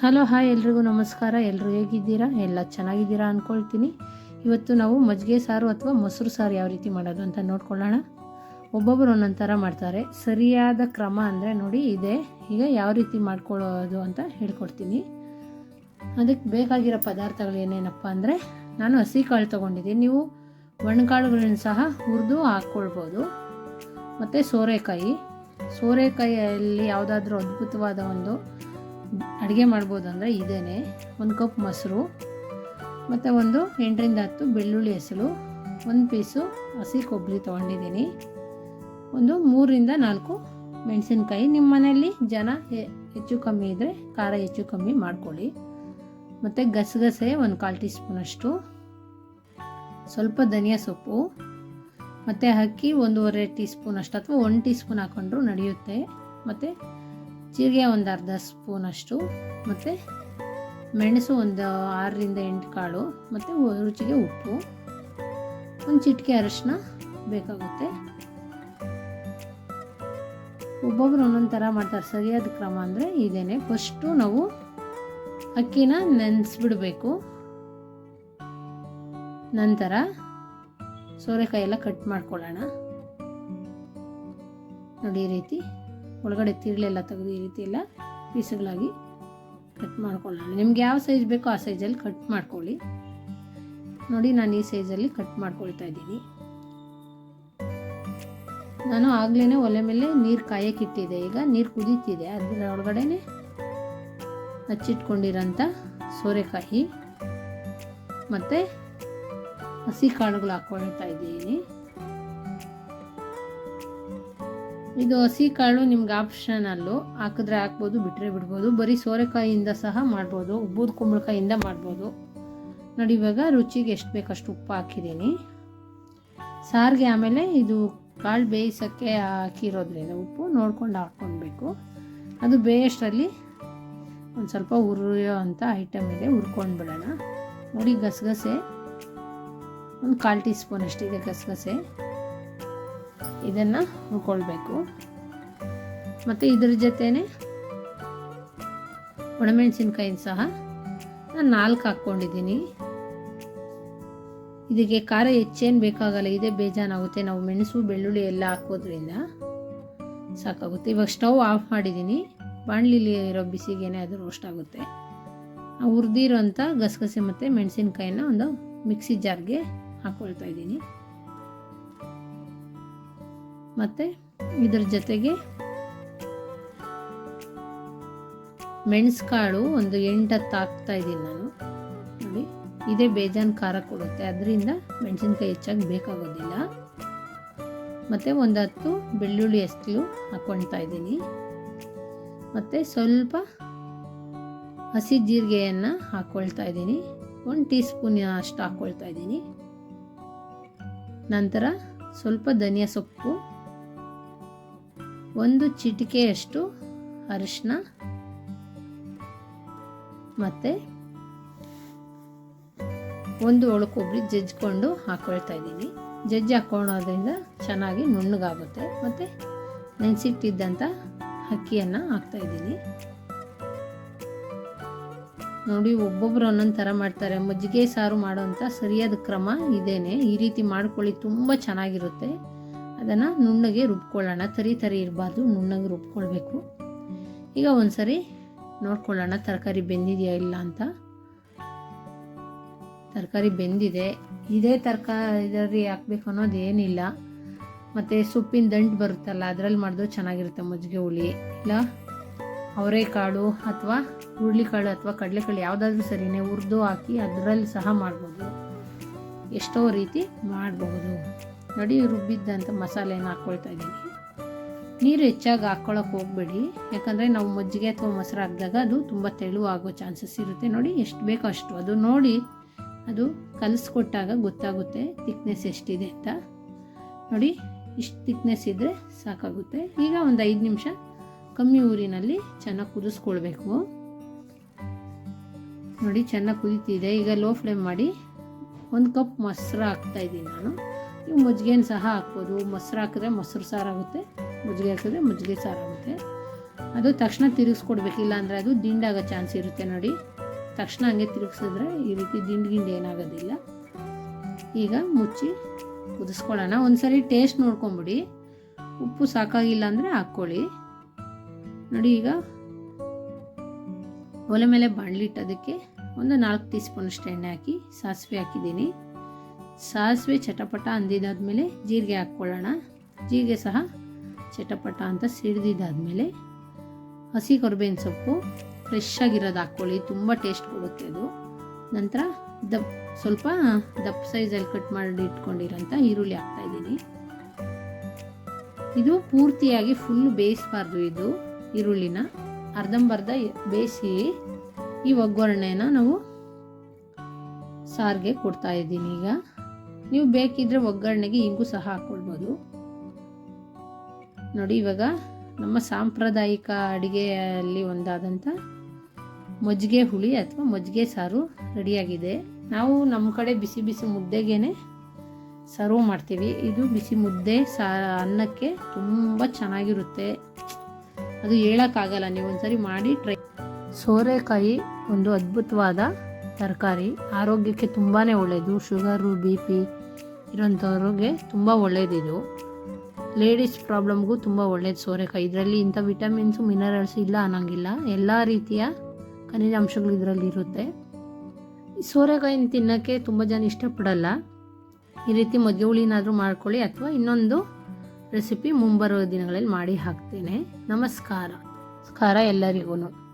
Hello, hi ಎಲ್ರಿಗೂ ನಮಸ್ಕಾರ. ಎಲ್ಲರೂ ಹೇಗಿದ್ದೀರಾ? ಎಲ್ಲ ಚೆನ್ನಾಗಿದ್ದೀರಾ ಅಂದ್ಕೊಳ್ತೀನಿ ಇವತ್ತು ನಾವು ಮಜ್ಜಿಗೆ ಸಾರು ಅಥವಾ ಮೊಸರು ಸಾರು ಯಾವ ರೀತಿ ಮಾಡೋದು ಅಂತ ನೋಡ್ಕೊಳ್ಳೋಣ. ಒಬ್ಬೊಬ್ಬರು ಒಂದೊಂದು ಥರ ಮಾಡ್ತಾರೆ. ಸರಿಯಾದ ಕ್ರಮ ಅಂದರೆ ನೋಡಿ, ಇದೆ. ಈಗ ಯಾವ ರೀತಿ ಮಾಡ್ಕೊಳ್ಳೋದು ಅಂತ ಹೇಳ್ಕೊಡ್ತೀನಿ. ಅದಕ್ಕೆ ಬೇಕಾಗಿರೋ ಪದಾರ್ಥಗಳು ಏನೇನಪ್ಪ ಅಂದರೆ, ನಾನು ಹಸಿ ಕಾಳು ತೊಗೊಂಡಿದ್ದೀನಿ. ನೀವು ಒಣಕಾಳುಗಳನ್ನು ಸಹ ಹುರಿದು ಹಾಕ್ಕೊಳ್ಬೋದು. ಮತ್ತು ಸೋರೆಕಾಯಿ. ಸೋರೆಕಾಯಿಯಲ್ಲಿ ಯಾವುದಾದ್ರೂ ಅದ್ಭುತವಾದ ಒಂದು ಅಡುಗೆ ಮಾಡ್ಬೋದು ಅಂದರೆ ಇದೇ ಒಂದು ಕಪ್ ಮೊಸರು, ಮತ್ತು ಒಂದು ಎಂಟರಿಂದ ಹತ್ತು ಬೆಳ್ಳುಳ್ಳಿ ಹೆಸರು, ಒಂದು ಪೀಸು ಹಸಿ ಕೊಬ್ಬರಿ ತೊಗೊಂಡಿದ್ದೀನಿ. ಒಂದು ಮೂರರಿಂದ ನಾಲ್ಕು ಮೆಣಸಿನ್ಕಾಯಿ. ನಿಮ್ಮ ಮನೆಯಲ್ಲಿ ಜನ ಹೆಚ್ಚು ಕಮ್ಮಿ ಇದ್ದರೆ ಖಾರ ಹೆಚ್ಚು ಕಮ್ಮಿ ಮಾಡ್ಕೊಳ್ಳಿ. ಮತ್ತು ಗಸಗಸೆ ಒಂದು ಕಾಲು ಟೀ ಸ್ಪೂನಷ್ಟು ಸ್ವಲ್ಪ ಧನಿಯಾ ಸೊಪ್ಪು, ಮತ್ತು ಅಕ್ಕಿ ಒಂದೂವರೆ ಟೀ ಸ್ಪೂನ್ ಅಷ್ಟು ಅಥವಾ ಒಂದು ಟೀ ಸ್ಪೂನ್ ಹಾಕ್ಕೊಂಡ್ರು ನಡೆಯುತ್ತೆ. ಮತ್ತು ಜೀರಿಗೆ ಒಂದು ಅರ್ಧ ಸ್ಪೂನಷ್ಟು ಮತ್ತು ಮೆಣಸು ಒಂದು ಆರರಿಂದ ಎಂಟು ಕಾಳು, ಮತ್ತು ರುಚಿಗೆ ಉಪ್ಪು, ಒಂದು ಚಿಟಿಕೆ ಅರಶಿನ ಬೇಕಾಗುತ್ತೆ. ಒಬ್ಬೊಬ್ರು ಒಂದೊಂದು ಥರ ಮಾಡ್ತಾರೆ, ಸರಿಯಾದ ಕ್ರಮ ಅಂದರೆ ಇದೇನೆ. ಫಸ್ಟು ನಾವು ಅಕ್ಕಿನ ನೆನೆಸ್ಬಿಡಬೇಕು. ನಂತರ ಸೋರೆಕಾಯಿ ಎಲ್ಲ ಕಟ್ ಮಾಡ್ಕೊಳ್ಳೋಣ. ನೋಡಿ ಈ ರೀತಿ. ಒಳಗಡೆ ತಿರುಳೆಲ್ಲ ತೆಗೆದು ಈ ರೀತಿ ಎಲ್ಲ ಪೀಸುಗಳಾಗಿ ಕಟ್ ಮಾಡ್ಕೊಳ್ಳೋಣ. ನಿಮ್ಗೆ ಯಾವ ಸೈಜ್ ಬೇಕೋ ಆ ಸೈಜಲ್ಲಿ ಕಟ್ ಮಾಡ್ಕೊಳ್ಳಿ. ನೋಡಿ, ನಾನು ಈ ಸೈಜಲ್ಲಿ ಕಟ್ ಮಾಡ್ಕೊಳ್ತಾ ಇದ್ದೀನಿ. ನಾನು ಆಗ್ಲೇ ಒಲೆ ಮೇಲೆ ನೀರು ಕಾಯಕ್ಕಿಟ್ಟಿದೆ ಈಗ ನೀರು ಕುದೀತಿದೆ. ಅದರ ಒಳಗಡೆನೆ ಹಚ್ಚಿಟ್ಕೊಂಡಿರೋಂಥ ಸೋರೆಕಾಯಿ ಮತ್ತು ಹಸಿ ಕಾಳುಗಳು ಹಾಕ್ಕೊಳ್ತಾ ಇದ್ದೀನಿ. ಇದು ಹಸಿ ಕಾಳು ನಿಮ್ಗೆ ಆಪ್ಷನಲ್ಲು ಹಾಕಿದ್ರೆ ಹಾಕ್ಬೋದು ಬಿಟ್ಟರೆ ಬಿಡ್ಬೋದು. ಬರೀ ಸೋರೆಕಾಯಿಯಿಂದ ಸಹ ಮಾಡ್ಬೋದು, ಉಬ್ಬೂದು ಕುಂಬಳಕಾಯಿಂದ ಮಾಡ್ಬೋದು. ನೋಡಿ, ಇವಾಗ ರುಚಿಗೆ ಎಷ್ಟು ಬೇಕಷ್ಟು ಉಪ್ಪು ಹಾಕಿದ್ದೀನಿ. ಸಾರಿಗೆ ಆಮೇಲೆ ಇದು ಕಾಳು ಬೇಯಿಸೋಕ್ಕೆ ಹಾಕಿರೋದ್ರಿಂದ ಉಪ್ಪು ನೋಡ್ಕೊಂಡು ಹಾಕ್ಕೊಳ್ಬೇಕು. ಅದು ಬೇಯಷ್ಟರಲ್ಲಿ ಒಂದು ಸ್ವಲ್ಪ ಹುರಿಯೋ ಅಂಥ ಐಟಮ್ ಇದೆ, ಹುರ್ಕೊಂಡು ಬಿಡೋಣ. ನೋಡಿ, ಗಸಗಸೆ. ಒಂದು ಕಾಲು ಟೀ ಸ್ಪೂನ್ ಅಷ್ಟಿದೆ ಗಸಗಸೆ. ಇದನ್ನು ಹುರ್ಕೊಳ್ಬೇಕು. ಮತ್ತು ಇದ್ರ ಜೊತೆನೆ ಒಣಮೆಣಸಿನ್ಕಾಯಿನ ಸಹ ನಾನು ನಾಲ್ಕು ಹಾಕ್ಕೊಂಡಿದ್ದೀನಿ. ಇದಕ್ಕೆ ಖಾರ ಹೆಚ್ಚೇನು ಬೇಕಾಗಲ್ಲ, ಇದೇ ಬೇಜಾನಾಗುತ್ತೆ ನಾವು ಮೆಣಸು, ಬೆಳ್ಳುಳ್ಳಿ ಎಲ್ಲ ಹಾಕೋದ್ರಿಂದ ಸಾಕಾಗುತ್ತೆ. ಇವಾಗ ಸ್ಟವ್ ಆಫ್ ಮಾಡಿದ್ದೀನಿ. ಬಾಣಲಿಲಿ ಇರೋ ಬಿಸಿಗೇನೆ ಅದು ರೋಸ್ಟ್ ಆಗುತ್ತೆ. ಹುರಿದಿರೋಂಥ ಗಸಗಸೆ ಮತ್ತು ಮೆಣಸಿನ್ಕಾಯಿನ ಒಂದು ಮಿಕ್ಸಿ ಜಾರ್ಗೆ ಹಾಕ್ಕೊಳ್ತಾ ಇದ್ದೀನಿ. ಮತ್ತು ಇದರ ಜೊತೆಗೆ ಮೆಣಸುಕಾಳು ಒಂದು ಎಂಟತ್ತು ಹಾಕ್ತಾ ಇದ್ದೀನಿ ನಾನು. ನೋಡಿ, ಇದೇ ಬೇಜಾನ್ ಖಾರ ಕೊಡುತ್ತೆ. ಅದರಿಂದ ಮೆಣಸಿನ್ಕಾಯಿ ಹೆಚ್ಚಾಗಿ ಬೇಕಾಗೋದಿಲ್ಲ. ಮತ್ತು ಒಂದು ಹತ್ತು ಬೆಳ್ಳುಳ್ಳಿ ಎಸ್ಲು ಹಾಕ್ಕೊಳ್ತಾ ಇದ್ದೀನಿ. ಮತ್ತು ಸ್ವಲ್ಪ ಹಸಿ ಜೀರಿಗೆಯನ್ನು ಹಾಕ್ಕೊಳ್ತಾ ಇದ್ದೀನಿ. ಒಂದು ಟೀ ಸ್ಪೂನ್ ಅಷ್ಟು ಹಾಕ್ಕೊಳ್ತಾ ಇದ್ದೀನಿ. ನಂತರ ಸ್ವಲ್ಪ ಧನಿಯಾ ಸೊಪ್ಪು ಒಂದು ಚಿಟಿಕೆಯಷ್ಟು ಅರಿಶಿನ ಮತ್ತು ಒಂದು ಒಳು ಕೊಬ್ಬರಿ ಜಜ್ಜಿಕೊಂಡು ಹಾಕ್ಕೊಳ್ತಾ ಇದ್ದೀನಿ. ಜಜ್ಜಿ ಹಾಕ್ಕೊಳ್ಳೋದ್ರಿಂದ ಚೆನ್ನಾಗಿ ನುಣ್ಣಗಾಗುತ್ತೆ. ಮತ್ತು ನೆನೆಸಿಟ್ಟಿದ್ದಂಥ ಅಕ್ಕಿಯನ್ನು ಹಾಕ್ತಾ ಇದ್ದೀನಿ. ನೋಡಿ, ಒಬ್ಬೊಬ್ರು ಒಂದೊಂದು ಥರ ಮಾಡ್ತಾರೆ. ಮಜ್ಜಿಗೆ ಸಾರು ಮಾಡೋಂಥ ಸರಿಯಾದ ಕ್ರಮ ಇದೇನೆ. ಈ ರೀತಿ ಮಾಡ್ಕೊಳ್ಳಿ, ತುಂಬ ಚೆನ್ನಾಗಿರುತ್ತೆ. ಅದನ್ನು ನುಣ್ಣಗೆ ರುಬ್ಕೊಳ್ಳೋಣ. ತರಿ ತರಿ ಇರಬಾರ್ದು, ನುಣ್ಣಗೆ ರುಬ್ಕೊಳ್ಬೇಕು. ಈಗ ಒಂದ್ಸರಿ ನೋಡ್ಕೊಳ್ಳೋಣ, ತರಕಾರಿ ಬೆಂದಿದೆಯಾ ಇಲ್ಲ ಅಂತ. ತರಕಾರಿ ಬೆಂದಿದೆ. ಇದೇ ತರಕಾರಿ ಹಾಕ್ಬೇಕು ಅನ್ನೋದು ಏನಿಲ್ಲ. ಮತ್ತು ಸೊಪ್ಪಿನ ದಂಟು ಬರುತ್ತಲ್ಲ, ಅದರಲ್ಲಿ ಮಾಡಿದ್ರು ಚೆನ್ನಾಗಿರುತ್ತೆ ಮಜ್ಜಿಗೆ ಹುಳಿ. ಇಲ್ಲ, ಅವರೆಕಾಳು ಅಥವಾ ಹುರುಳಿಕಾಳು ಅಥವಾ ಕಡಲೆಕಾಳು ಯಾವುದಾದ್ರೂ ಸರಿನೇ ಹುರಿದು ಹಾಕಿ ಅದರಲ್ಲಿ ಸಹ ಮಾಡ್ಬೋದು. ಎಷ್ಟೋ ರೀತಿ ಮಾಡಬಹುದು ನೋಡಿ ರುಬ್ಬಿದ್ದಂಥ ಮಸಾಲೆನ ಹಾಕ್ಕೊಳ್ತಾ ಇದ್ದೀನಿ. ನೀರು ಹೆಚ್ಚಾಗಿ ಹಾಕ್ಕೊಳಕ್ಕೆ ಹೋಗಬೇಡಿ. ಯಾಕಂದರೆ ನಾವು ಮಜ್ಜಿಗೆ ಅಥವಾ ಮೊಸರು ಹಾಕಿದಾಗ ಅದು ತುಂಬ ತೆಳುವಾಗೋ ಚಾನ್ಸಸ್ ಇರುತ್ತೆ. ನೋಡಿ ಎಷ್ಟು ಬೇಕೋ ಅಷ್ಟು. ಅದು ನೋಡಿ ಅದು ಕಲಿಸ್ಕೊಟ್ಟಾಗ ಗೊತ್ತಾಗುತ್ತೆ ತಿಕ್ನೆಸ್ ಎಷ್ಟಿದೆ ಅಂತ. ನೋಡಿ ಇಷ್ಟು ತಿಕ್ನೆಸ್ ಇದ್ದರೆ ಸಾಕಾಗುತ್ತೆ. ಈಗ ಒಂದು ಐದು ನಿಮಿಷ ಕಮ್ಮಿ ಊರಿನಲ್ಲಿ ಚೆನ್ನಾಗಿ ಕುದಿಸ್ಕೊಳ್ಬೇಕು. ನೋಡಿ ಚೆನ್ನಾಗಿ ಕುದೀತಿದೆ. ಈಗ ಲೋ ಫ್ಲೇಮ್ ಮಾಡಿ ಒಂದು ಕಪ್ ಮೊಸರು ಹಾಕ್ತಾಯಿದ್ದೀನಿ ನಾನು. ನೀವು ಮಜ್ಜಿಗೆನ ಸಹ ಹಾಕ್ಬೋದು. ಮೊಸರು ಹಾಕಿದ್ರೆ ಮೊಸರು ಸಾರಾಗುತ್ತೆ, ಮಜ್ಜಿಗೆ ಹಾಕಿದ್ರೆ ಮಜ್ಜಿಗೆ ಸಾರಾಗುತ್ತೆ. ಅದು ತಕ್ಷಣ ತಿರುಗಿಸ್ಕೊಡ್ಬೇಕಿಲ್ಲ ಅಂದರೆ ಅದು ದಿಂಡಾಗೋ ಚಾನ್ಸ್ ಇರುತ್ತೆ ನೋಡಿ. ತಕ್ಷಣ ಹಂಗೆ ತಿರುಗಿಸಿದ್ರೆ ಈ ರೀತಿ ದಿಂಡು ಗಿಂಡು ಏನಾಗೋದಿಲ್ಲ. ಈಗ ಮುಚ್ಚಿ ಕುದಿಸ್ಕೊಳ್ಳೋಣ. ಒಂದ್ಸರಿ ಟೇಸ್ಟ್ ನೋಡ್ಕೊಂಬಿಡಿ. ಉಪ್ಪು ಸಾಕಾಗಿಲ್ಲ ಅಂದರೆ ಹಾಕ್ಕೊಳ್ಳಿ. ನೋಡಿ ಈಗ ಒಲೆ ಮೇಲೆ ಬಾಣಲಿಟ್ಟದಕ್ಕೆ ಒಂದು ನಾಲ್ಕು ಟೀ ಸ್ಪೂನಷ್ಟು ಎಣ್ಣೆ ಹಾಕಿ, ಸಾಸಿವೆ ಹಾಕಿದ್ದೀನಿ. ಸಾಸಿವೆ ಚಟಪಟ ಅಂದಿದ್ದಾದ್ಮೇಲೆ ಜೀರಿಗೆ ಹಾಕ್ಕೊಳ್ಳೋಣ. ಜೀರಿಗೆ ಸಹ ಚಟಪಟ ಅಂತ ಸಿಡಿದಿದ್ದಾದಮೇಲೆ ಹಸಿ ಕೊರಬೇನ ಸೊಪ್ಪು ಫ್ರೆಶ್ ಆಗಿರೋದು ಹಾಕ್ಕೊಳ್ಳಿ. ತುಂಬ ಟೇಸ್ಟ್ ಕೊಡುತ್ತೆ ಅದು. ನಂತರ ದಪ್ ಸ್ವಲ್ಪ ದಪ್ಪ ಸೈಜಲ್ಲಿ ಕಟ್ ಮಾಡಿ ಇಟ್ಕೊಂಡಿರೋಂಥ ಈರುಳ್ಳಿ ಹಾಕ್ತಾಯಿದ್ದೀನಿ ಇದು ಪೂರ್ತಿಯಾಗಿ ಫುಲ್ ಬೇಯಿಸಬಾರ್ದು ಇದು ಈರುಳ್ಳಿನ. ಅರ್ಧಂಬರ್ಧ ಬೇಯಿಸಿ ಈ ಒಗ್ಗರಣೆನ ನಾವು ಸಾರಿಗೆ ಕೊಡ್ತಾ ಇದ್ದೀನಿ ಈಗ. ನೀವು ಬೇಕಿದ್ರೆ ಒಗ್ಗರಣೆಗೆ ಇಂಗು ಸಹ ಹಾಕ್ಕೊಳ್ಬೋದು. ನೋಡಿ, ಇವಾಗ ನಮ್ಮ ಸಾಂಪ್ರದಾಯಿಕ ಅಡುಗೆಯಲ್ಲಿ ಒಂದಾದಂಥ ಮಜ್ಜಿಗೆ ಹುಳಿ ಅಥವಾ ಮಜ್ಜಿಗೆ ಸಾರು ರೆಡಿಯಾಗಿದೆ. ನಾವು ನಮ್ಮ ಕಡೆ ಬಿಸಿ ಬಿಸಿ ಮುದ್ದೆಗೇನೆ ಸರ್ವ್ ಮಾಡ್ತೀವಿ. ಇದು ಬಿಸಿ ಮುದ್ದೆ ಸಾ, ಅನ್ನಕ್ಕೆ ತುಂಬ ಚೆನ್ನಾಗಿರುತ್ತೆ. ಅದು ಹೇಳೋಕ್ಕಾಗಲ್ಲ ನೀವು ಒಂದ್ಸರಿ ಮಾಡಿ ಟ್ರೈ. ಸೋರೆಕಾಯಿ ಒಂದು ಅದ್ಭುತವಾದ ತರಕಾರಿ ಆರೋಗ್ಯಕ್ಕೆ ತುಂಬಾ ಒಳ್ಳೆಯದು ಶುಗರು, ಬಿ ಪಿ ಇರೋಂಥವ್ರಿಗೆ ತುಂಬ ಒಳ್ಳೆಯದಿದು ಲೇಡೀಸ್ ಪ್ರಾಬ್ಲಮ್ಗೂ ತುಂಬ ಒಳ್ಳೇದು ಸೋರೆಕಾಯಿ. ಇದರಲ್ಲಿ ಇಂಥ ವಿಟಮಿನ್ಸು, ಮಿನರಲ್ಸ್ ಇಲ್ಲ ಅನ್ನೋಂಗಿಲ್ಲ. ಎಲ್ಲ ರೀತಿಯ ಖನಿಜಾಂಶಗಳು ಇದರಲ್ಲಿ ಇರುತ್ತೆ. ಈ ಸೋರೆಕಾಯಿನ ತಿನ್ನೋಕ್ಕೆ ತುಂಬ ಜನ ಇಷ್ಟಪಡಲ್ಲ. ಈ ರೀತಿ ಮಜ್ಜಿಗೆ ಹುಳಿನಾದರೂ ಮಾಡ್ಕೊಳ್ಳಿ ಅಥವಾ ಇನ್ನೊಂದು ರೆಸಿಪಿ ಮುಂಬರುವ ದಿನಗಳಲ್ಲಿ ಮಾಡಿ ಹಾಕ್ತೇನೆ. ನಮಸ್ಕಾರ. ನಮಸ್ಕಾರ ಎಲ್ಲರಿಗೂ